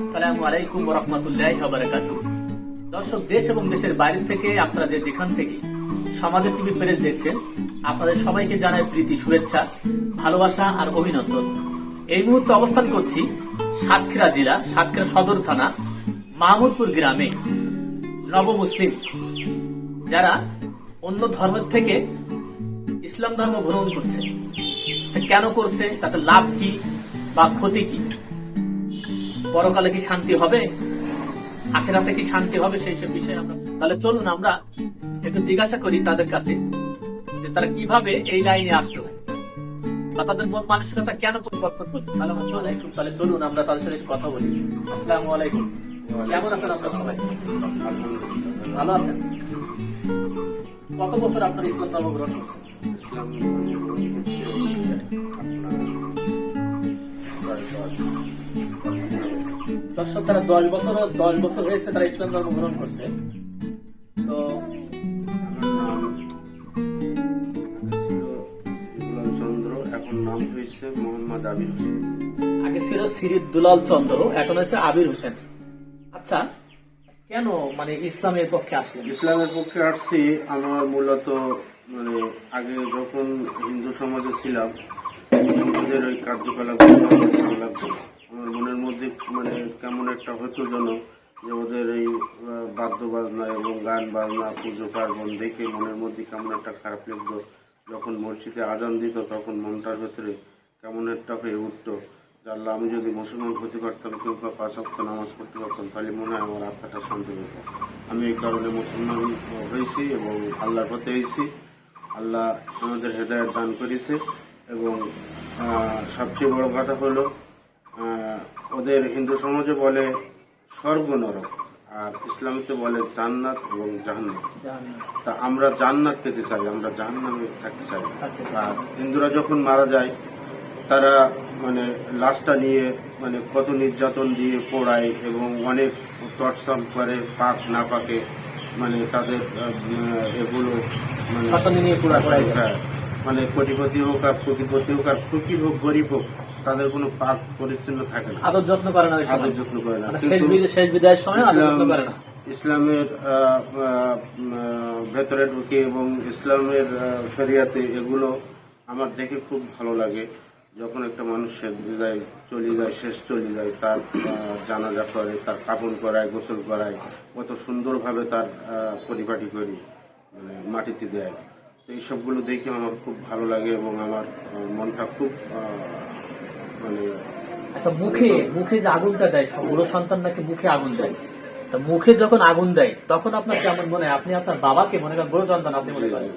আসসালামু আলাইকুম দর্শক, দেশ এবং দেশের বাইরে থেকে আপনারা যে যেখান থেকে সমাজের টিভি দেখছেন, আপনাদের সবাইকে জানাই প্রীতি, শুভেচ্ছা, ভালোবাসা আর অভিনন্দন। এই মুহূর্তে অবস্থান করছি সাতক্ষীরা জেলা, সাতক্ষীরা সদর থানা, মাহমুদপুর গ্রামে নব মুসলিম। যারা অন্য ধর্মের থেকে ইসলাম ধর্ম গ্রহণ করছে কেন করছে, তাতে লাভ কি বা ক্ষতি কি? পরকালে কি শান্তি হবে? আখেরাতে কি শান্তি হবে সেই সব বিষয়ে আমরা তাহলে চলুন আমরা একটু জিজ্ঞাসা করি তাদের কাছে যে তারা কীভাবে এই লাইনে আসলো? বা তাদের মন মানসিকতা কেন পরিবর্তন করছে? আসসালামু আলাইকুম তাহলে চলুন আমরা তাদের সাথে কথা বলি। আসসালামু আলাইকুম। কেমন আছেন আপনারা সবাই? ভালো আছেন? কত বছর আপনার ইসলাম ধর্ম গ্রহণ করছেন? দর্শক, তারা দশ বছর দশ বছর হয়েছে তারা ইসলাম ধর্ম গ্রহণ করছে। তো চন্দ্র এখন নাম হয়েছে মোহাম্মদ আবির আগে ছিল সিরিপ দুলাল চন্দ্র, এখন হচ্ছে আবির হোসেন। আচ্ছা কেন মানে ইসলামের পক্ষে আসলেন? ইসলামের পক্ষে আসছি, আমার মূলত মানে আগে যখন হিন্দু সমাজে ছিলাম, হিন্দুদের ওই কার্যকলাপ আমার মনের মধ্যে মানে কেমন একটা হতো যেন যে ওদের এই আহ, বাদ্য বাজনা এবং গান বাজনা পুজো পার্বণ দেখে মনের মধ্যে কেমন একটা খারাপ লাগতো। যখন মসজিদে আজান দিত তখন মনটার ভেতরে কেমন একটা হয়ে উঠতো আল্লাহ আমি যদি মুসলমান হতে পারতাম কেউ বা পাঁচ অক্ট নামাজ পড়তে পারতাম তাহলে মনে হয় আমার আত্মাটা শান্তি পেত আমি এই কারণে মুসলমান হয়েছি এবং আল্লাহর পথে হয়েছি আল্লাহ আমাদের হেদায়ত দান করেছে এবং সবচেয়ে বড় কথা হলো ওদের হিন্দু সমাজে বলে স্বর্গ নরক আর ইসলামীতে বলে জান্নাত এবং জাহান্নাত তা আমরা জান্নাত পেতে চাই আমরা জাহান্নামে থাকতে চাই। আর হিন্দুরা যখন মারা যায় তারা মানে লাশটা নিয়ে মানে কত নির্যাতন দিয়ে পোড়ায় এবং অনেক তটসম করে পাক না পাকে মানে তাদের এগুলো মানে। হ্যাঁ, মানে কোটিপতি হোক আর কোটিপতি হোক আর ফকির হোক গরিব হোক তাদের কোনো পাক পরিচ্ছন্ন থাকে না। আদর যত্ন করে না আদর যত্ন করে না। মানে শেষ শেষ বিদায়ের সময় আদর যত্ন করে না। ইসলামের ভেতরে ঢুকে এবং ইসলামের আহ, শরিয়াতে এগুলো আমার দেখে খুব ভালো লাগে। যখন একটা মানুষ শেষ বিদায় চলে যায় শেষ চলে যায় তার জানাজা করে তার কাপড় করায় গোসল করায় কত সুন্দরভাবে তার পরিপাটি করি মানে মাটিতে দেয়। তো এইসবগুলো দেখে আমার খুব ভালো লাগে এবং আমার মনটা খুব মানে আচ্ছা মুখে মুখে যে আগুনটা দেয় সন্তান নাকি মুখে আগুন দেয়? তা মুখে যখন আগুন দেয় তখন আপনার কেমন মনে হয়? আপনি আপনার বাবাকে মনে করেন বড় সন্তান আপনি মনে করেন?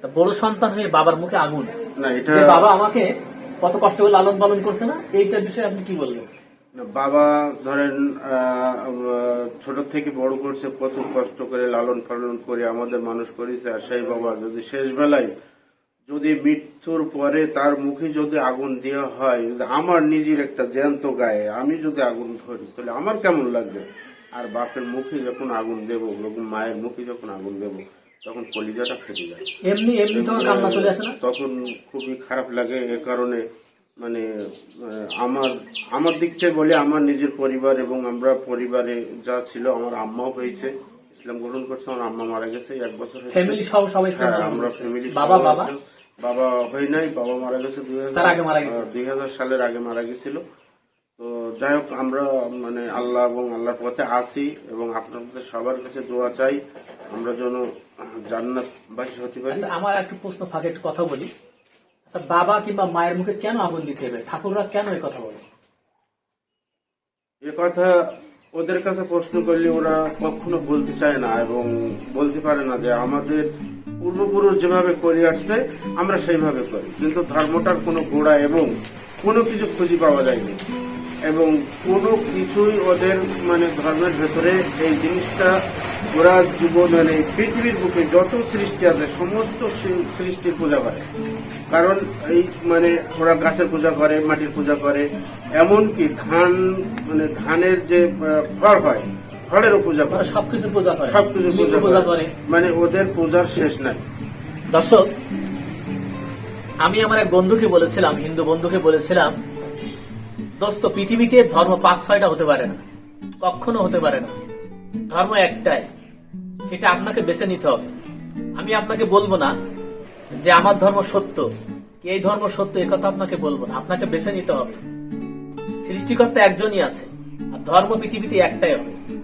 তা বড় সন্তান হয়ে বাবার মুখে আগুন? না এটা যে বাবা আমাকে কত কষ্ট করে লালন পালন করছে না এইটার বিষয়ে আপনি কি বলবেন? বাবা ধরেন ছোট থেকে বড় করছে কত কষ্ট করে লালন পালন করে আমাদের মানুষ করেছে আর সেই বাবা যদি শেষ বেলায় যদি মৃত্যুর পরে তার মুখে যদি আগুন দেওয়া হয় আমার নিজের একটা জ্যান্ত গায়ে আমি যদি আগুন ধরি তাহলে আমার কেমন লাগবে? আর বাপের মুখে যখন আগুন দেব এবং মায়ের মুখে যখন আগুন দেব তখন কলিজাটা ফেটে যায়। এমনি এমনি তখন কান্না চলে আসে না? তখন খুবই খারাপ লাগে এ কারণে মানে আমার আমার দিক থেকে বলে আমার নিজের পরিবার এবং আমরা পরিবারে যা ছিল আমার আম্মাও হয়েছে ইসলাম গ্রহণ করছে আমার আম্মা মারা গেছে এক বছর হ্যাঁ, আমরা ফ্যামিলি বাবা হয় নাই বাবা মারা গেছে দুই গেছে। দুই হাজার সালের আগে মারা গেছিল। তো যাই হোক আমরা মানে আল্লাহ এবং আল্লাহর পথে আসি এবং আপনাদের সবার কাছে দোয়া চাই। আমরা যেন জান্নাতবাসী হতে পারি। আচ্ছা আমার একটু প্রশ্ন ফাঁকে একটু কথা বলি। আচ্ছা বাবা কিংবা মায়ের মুখে কেন আগুন দিতে হবে? ঠাকুররা কেন এই কথা বলে? এ কথা ওদের কাছে প্রশ্ন করলে ওরা কখনো বলতে চায় না এবং বলতে পারে না যে আমাদের পূর্বপুরুষ যেভাবে করে আসছে, আমরা সেইভাবে করি। কিন্তু ধর্মটার কোনো গোড়া এবং কোনো কিছু খুঁজে পাওয়া যায়নি। এবং কোনো কিছুই ওদের মানে ধর্মের ভেতরে এই জিনিসটা ওরা জীবন মানে পৃথিবীর বুকে যত সৃষ্টি আছে, সমস্ত সৃষ্টির পূজা করে। কারণ এই মানে ওরা গাছের পূজা করে, মাটির পূজা করে। এমনকি ধান মানে ধানের যে ফল হয় ফলেরও পূজা করে। সবকিছু পূজা করে। সবকিছু পূজা পূজা করে। মানে ওদের পূজার শেষ নাই। দর্শক আমি আমার এক বন্ধুকে বলেছিলাম হিন্দু বন্ধুকে বলেছিলাম দোস্ত পৃথিবীতে ধর্ম পাঁচ ছয়টা হতে পারে না। কখনো হতে পারে না। ধর্ম একটাই। সেটা আপনাকে বেছে নিতে হবে। আমি আপনাকে বলব না যে আমার ধর্ম সত্য। এই ধর্ম সত্য এই কথা আপনাকে বলব না। আপনাকে বেছে নিতে হবে। সৃষ্টিকর্তা একজনই আছে। আর ধর্ম পৃথিবীতে একটাই হবে।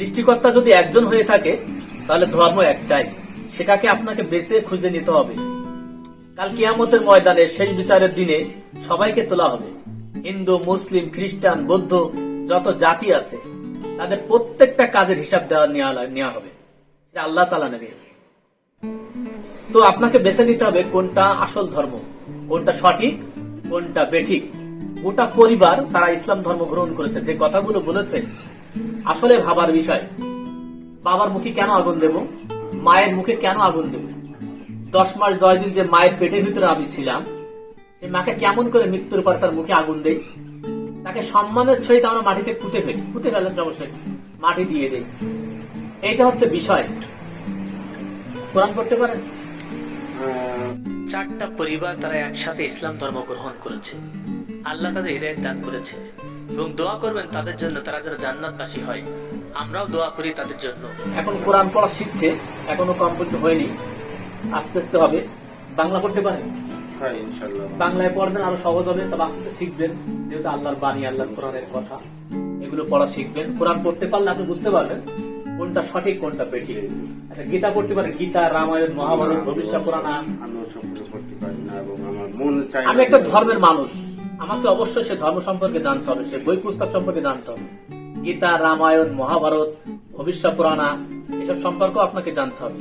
সৃষ্টিকর্তা যদি একজন হয়ে থাকে, তাহলে ধর্ম একটাই। সেটাকে আপনাকে বেছে খুঁজে নিতে হবে। কাল কিয়ামতের ময়দানে শেষ বিচারের দিনে সবাইকে তোলা হবে। হিন্দু, মুসলিম, খ্রিস্টান, বৌদ্ধ, যত জাতি আছে, তাদের প্রত্যেকটা কাজের হিসাব দেওয়া নেওয়া হবে। আল্লাহ তালা নেবে। তো আপনাকে বেছে নিতে হবে কোনটা আসল ধর্ম, কোনটা সঠিক, কোনটা বেঠিক। গোটা পরিবার তারা ইসলাম ধর্ম গ্রহণ করেছে। যে কথাগুলো বলেছে আসলে ভাবার বিষয়। বাবার মুখে কেন আগুন দেব? মায়ের মুখে কেন আগুন দেব? দশ মাস দশ দিন যে মায়ের পেটের ভিতরে আমি ছিলাম সেই মাকে কেমন করে মৃত্যুর পর তার মুখে আগুন দেই? তাকে সম্মানের সহিত আমরা মাটিতে পুঁতে ফেলি। পুঁতে ফেলার সমস্যা মাটি দিয়ে দেই। এইটা হচ্ছে বিষয়। কোরআন করতে পারেন? চারটা পরিবার তারা একসাথে ইসলাম ধর্ম গ্রহণ করেছে। আল্লাহ তাদের হৃদয় দান করেছে। এবং দোয়া করবেন তাদের জন্য তারা যারা জান্নাতবাসী হয়। আমরাও দোয়া করি তাদের জন্য। এখন কোরআন পড়া শিখছে এখনও কমপ্লিট হয়নি। আস্তে আস্তে হবে। বাংলা পড়তে পারেন? হ্যাঁ বাংলায় পড়বেন আরও সহজ হবে। তবে আস্তে আস্তে শিখবেন যেহেতু আল্লাহর বাণী আল্লাহর কোরআনের কথা। এগুলো পড়া শিখবেন। কোরআন পড়তে পারলে আপনি বুঝতে পারবেন কোনটা সঠিক কোনটা বেঠিক। আচ্ছা গীতা পড়তে পারেন? গীতা রামায়ণ মহাভারত ভবিষ্যৎ পুরাণ। আমি সবকিছু করতে পারি না এবং আমার মন চাই আমি একটা ধর্মের মানুষ। আমাকে অবশ্যই সে ধর্ম সম্পর্কে জানতে হবে সে বই পুস্তক সম্পর্কে জানতে হবে। গীতা রামায়ণ মহাভারত ভবিষ্যৎ পুরাণা এসব সম্পর্ক আপনাকে জানতে হবে।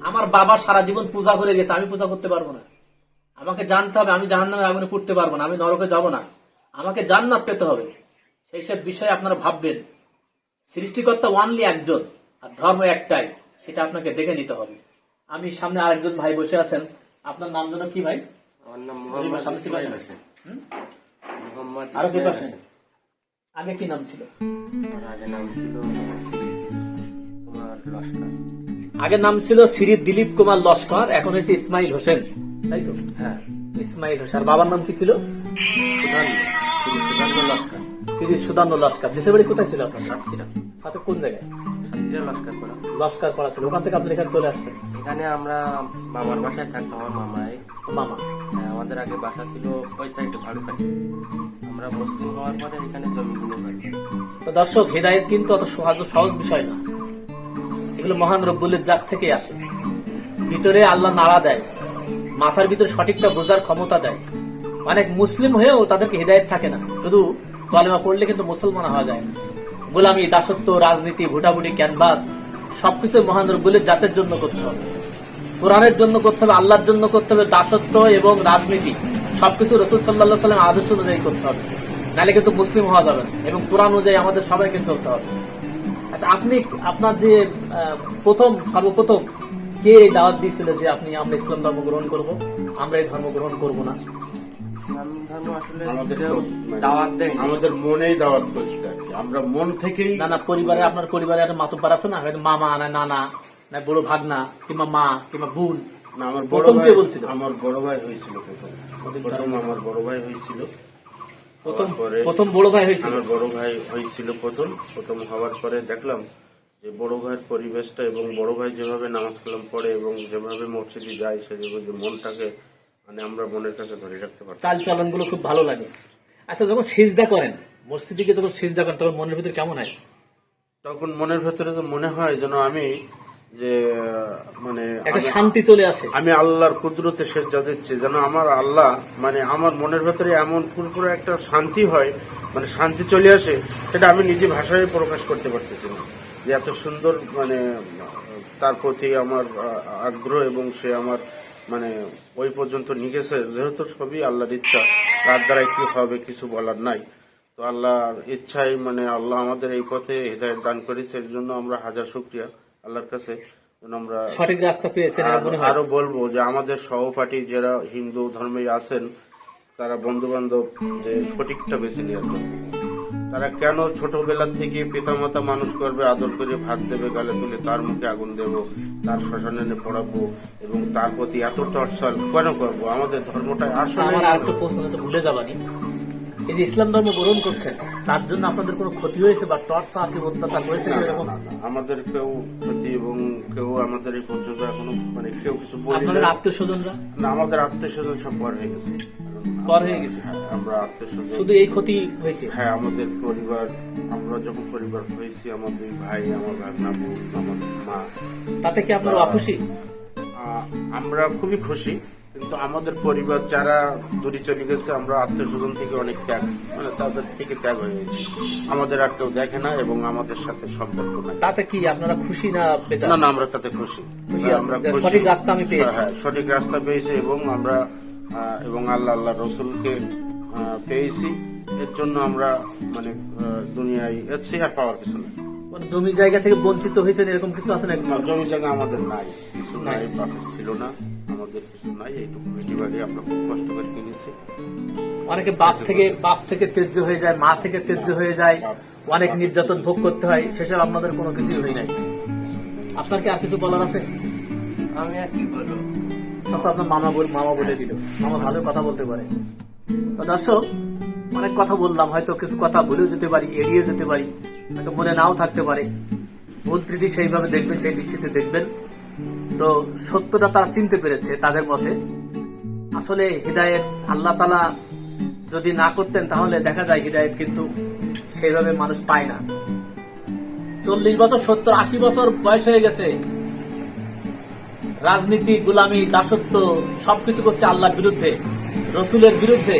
আমার বাবা সারা জীবন পূজা করে গেছে আমি পূজা করতে পারব না। আমাকে জানতে হবে আমি জাহান নামে আগুনে পড়তে পারব না আমি নরকে যাব না। আমাকে জান্নাত পেতে হবে। সেই সব বিষয়ে আপনারা ভাববেন। সৃষ্টিকর্তা ওয়ানলি একজন আর ধর্ম একটাই সেটা আপনাকে দেখে নিতে হবে। আমি সামনে আরেকজন ভাই বসে আছেন। আপনার নাম যেন কি ভাই? আমার নাম আরও আগে কি নাম ছিল? আগে নাম ছিল কুমার লস্কর। আগের নাম ছিল শ্রী দিলীপ কুমার লস্কর এখন হয়েছে ইসমাইল হোসেন। তাই তো? হ্যাঁ। ইসমাইল হোসেন। বাবার নাম কি ছিল? শ্রী সুদান্ন লস্কর। দেশের বাড়ি কোথায় ছিল আপনার? কোন জায়গায়? লস্কর করা লস্কর পড়া ছিল। ওখান থেকে আপনি এখানে চলে আসছেন? এখানে আমরা মামার বাসায় থাকতাম আমার মামাই। মামা। আমাদের আগে বাসা ছিল ওই সাইডে ভাড়ুকাটি আমরা মুসলিম হওয়ার পরে এখানে জমি কিনে পাই তো দর্শক, হৃদায়ত কিন্তু অত সহজ সহজ বিষয় না। এগুলো মহান রব্বুলের জাত থেকে আসে। ভিতরে আল্লাহ নাড়া দেয়। মাথার ভিতরে সঠিকটা বোঝার ক্ষমতা দেয়। অনেক মুসলিম হয়েও তাদেরকে হৃদায়ত থাকে না। শুধু কলেমা পড়লে কিন্তু মুসলমান হওয়া যায় গোলামি, দাসত্ব, রাজনীতি, ভোটাভুটি, ক্যানভাস, সবকিছু মহান জাতের জন্য করতে হবে। কোরআনের জন্য করতে হবে আল্লাহর জন্য করতে হবে দাসত্ব এবং রাজনীতি। সবকিছু রসুল সাল্লাহ সাল্লাম আদর্শ অনুযায়ী করতে হবে। নাহলে কিন্তু মুসলিম হওয়া যাবে এবং কোরআন অনুযায়ী আমাদের সবাইকে চলতে হবে। আচ্ছা আপনি আপনার যে প্রথম সর্বপ্রথম কে এই দাওয়াত দিয়েছিল যে আপনি আমরা ইসলাম ধর্ম গ্রহণ করব? আমরা এই ধর্ম গ্রহণ করব না। আমাদের মানে মনেই দাওয়াত করছে আমরা মন থেকেই না না পরিবারে আপনার পরিবারে একটা মাতুব্বার আছে না? হয়তো মামা না নানা। না বড় ভাগনা কিংবা মা কিংবা বোন। না আমার বড় ভাই বলছিল? আমার বড় ভাই হয়েছিল প্রথম। প্রথম আমার বড় ভাই হয়েছিল। প্রথম পরে প্রথম বড় ভাই হয়েছিল? আমার বড় ভাই হয়েছিল প্রথম। প্রথম হওয়ার পরে দেখলাম যে বড় ভাইয়ের পরিবেশটা এবং বড় ভাই যেভাবে নামাজ কালাম পড়ে এবং যেভাবে মসজিদে যায় সেভাবে যে মনটাকে মানে আমরা মনের কাছে ধরে রাখতে পারতাম। চাল চলনগুলো খুব ভালো লাগে। আচ্ছা যখন সিজদা করেন মসজিদে যখন সিজদা করেন তখন মনের ভিতরে কেমন হয়? তখন মনের ভেতরে তো মনে হয় যেন আমি যে মানে একটা শান্তি চলে আসে। আমি আল্লাহর কুদরতে সেজা দিচ্ছি যেন আমার আল্লাহ মানে আমার মনের ভেতরে এমন পুরোপুরো একটা শান্তি হয় মানে শান্তি চলে আসে সেটা আমি নিজে ভাষায় প্রকাশ করতে পারতেছি না। যে এত সুন্দর মানে তার প্রতি আমার আগ্রহ এবং সে আমার মানে ওই পর্যন্ত নিয়ে গেছে যেহেতু সবই আল্লাহর ইচ্ছা তার দ্বারা কি হবে কিছু বলার নাই। তো আল্লাহর ইচ্ছাই মানে আল্লাহ আমাদের এই পথে হৃদয় দান করেছে এর জন্য আমরা হাজার শুক্রিয়া। আল্লাহর কাছে আমরা সঠিক রাস্তা পেয়েছেন আর- বলব যে আমাদের সহপাঠী যারা হিন্দু ধর্মে আছেন তারা বন্ধু বান্ধব যে সঠিকটা বেছে নেওয়ার তারা কেন ছোটবেলা থেকে পিতামাতা মানুষ করবে আদর করে ভাত দেবে গালে তুলে তার মুখে আগুন দেব তার শ্মশানে এনে পড়াবো এবং তার প্রতি এত টর্চার কেন করব? আমাদের ধর্মটা আসলে আমার আর একটা প্রশ্ন ভুলে যাবানি। এই যে ইসলাম ধর্ম গ্রহণ করছেন তার জন্য আপনাদের কোনো ক্ষতি হয়েছে বা টর্চা আপনি অত্যাচার করেছেন এরকম। আমাদের কেউ ক্ষতি এবং কেউ আমাদের এই পর্যন্ত এখনও মানে কেউ কিছু বলি আপনাদের আত্মীয় স্বজনরা না আমাদের আত্মীয় স্বজন সব পর হয়ে গেছে। পর হয়ে গেছে? হ্যাঁ, আমরা আত্মীয় স্বজন শুধু এই ক্ষতি হয়েছে? হ্যাঁ আমাদের পরিবার আমরা যখন পরিবার হয়েছি আমার দুই ভাই আমার ভাগনা বোন আমার মা। তাতে কি আপনারা অখুশি? আমরা খুবই খুশি। কিন্তু আমাদের পরিবার যারা দূরে চলে গেছে আমরা আত্মীয় স্বজন থেকে অনেক ত্যাগ মানে তাদের থেকে ত্যাগ হয়ে গেছে। আমাদের আর কেউ দেখে না এবং আমাদের সাথে সম্পর্ক নাই। তাতে কি আপনারা খুশি না বেচার না না আমরা তাতে খুশি। খুশি আছেন। আমরা খুশি। সঠিক রাস্তা আমি পেয়েছি। হ্যাঁ সঠিক রাস্তা পেয়েছি এবং আমরা আহ, এবং আল্লাহ আল্লাহ রসুলকে আহ, পেয়েছি। এর জন্য আমরা মানে আহ, দুনিয়ায় এর চেয়ে আর পাওয়ার কিছু না কোনো জমি জায়গা থেকে বঞ্চিত হয়েছেন এরকম কিছু আছে না, জমি জায়গা আমাদের নাই। কিছু নাই বাপের ছিল না। আমাদের কিছু নাই এইটুকু বাড়ি আমরা খুব কষ্ট করে কিনেছি। অনেকে বাপ থেকে বাপ থেকে তেজ্য হয়ে যায় মা থেকে তেজ্য হয়ে যায় অনেক নির্যাতন ভোগ করতে হয় সেসব আপনাদের কোনো কিছুই হয় নাই। আপনার কি আর কিছু বলার আছে? আমি আর কি বলব? সব তো আপনার মামা বল মামা বলে দিল। মামা ভালো কথা বলতে পারে। তো দর্শক অনেক কথা বললাম হয়তো কিছু কথা ভুলেও যেতে পারি এড়িয়ে যেতে পারি হয়তো মনে নাও থাকতে পারে। ভুল ত্রুটি সেইভাবে দেখবেন সেই দৃষ্টিতে দেখবেন। তো সত্যটা তারা চিনতে পেরেছে তাদের মতে। আসলে হৃদায়ত আল্লাহ তালা যদি না করতেন, তাহলে দেখা যায় হৃদায়ত কিন্তু সেইভাবে মানুষ পায় না। চল্লিশ বছর, সত্তর, আশি বছর বয়স হয়ে গেছে। রাজনীতি, গুলামি, দাসত্ব সবকিছু করছে আল্লাহর বিরুদ্ধে, রসুলের বিরুদ্ধে।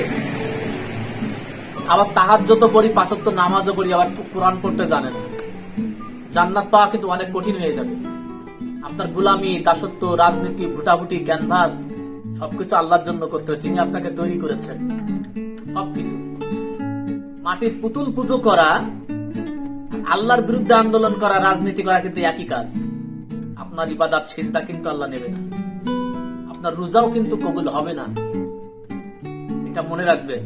আবার তাহার যত পড়ি পাঁচত্ব নামাজও পড়ি, আবার কোরআন পড়তে জানেন জান্নাত পাওয়া কিন্তু অনেক কঠিন হয়ে যাবে। আপনার গুলামি, দাসত্ব, রাজনীতি, ভুটাভুটি, ক্যানভাস, সবকিছু আল্লাহর জন্য করতে হবে, যিনি আপনাকে তৈরি করেছেন। সবকিছু। মাটির পুতুল পুজো করা, আল্লাহর বিরুদ্ধে আন্দোলন করা, রাজনীতি করা কিন্তু একই কাজ। আপনার ইবাদাত, সেজদা কিন্তু আল্লাহ নেবে না। আপনার রোজাও কিন্তু কবুল হবে না। এটা মনে রাখবেন।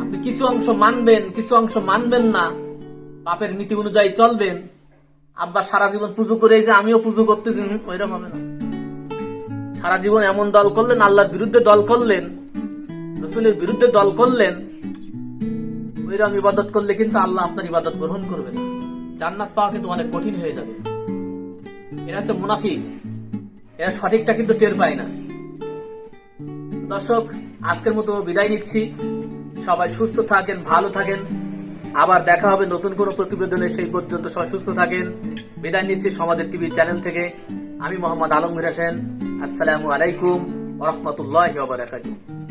আপনি কিছু অংশ মানবেন, কিছু অংশ মানবেন না। বাপের নীতি অনুযায়ী চলবেন। আব্বা সারা জীবন পুজো করে যে আমিও পুজো করতেছি। ওইরকম হবে না। সারা জীবন এমন দল করলেন, আল্লাহর বিরুদ্ধে দল করলেন, রসুলের বিরুদ্ধে দল করলেন, ওইরকম ইবাদত করলে কিন্তু আল্লাহ আপনার ইবাদত গ্রহণ করবে না। জান্নাত পাওয়া কিন্তু অনেক কঠিন হয়ে যাবে। এরা হচ্ছে মুনাফিক। এরা সঠিকটা কিন্তু টের পায় না। দর্শক, আজকের মতো বিদায় নিচ্ছি। সবাই সুস্থ থাকেন, ভালো থাকেন। আবার দেখা হবে নতুন কোন প্রতিবেদনে। সেই পর্যন্ত সবাই সুস্থ থাকেন। বিদায় নিচ্ছি সমাজের টিভি চ্যানেল থেকে। আমি মোহাম্মদ আলমগীর হাসেন। আসসালামু আলাইকুম রহমতুল্লাহ বারাকাতুহ।